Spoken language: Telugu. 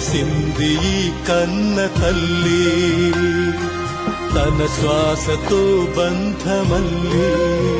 కురిసింది ఈ కన్న తల్లి. తన శ్వాసతో బంధమల్లి.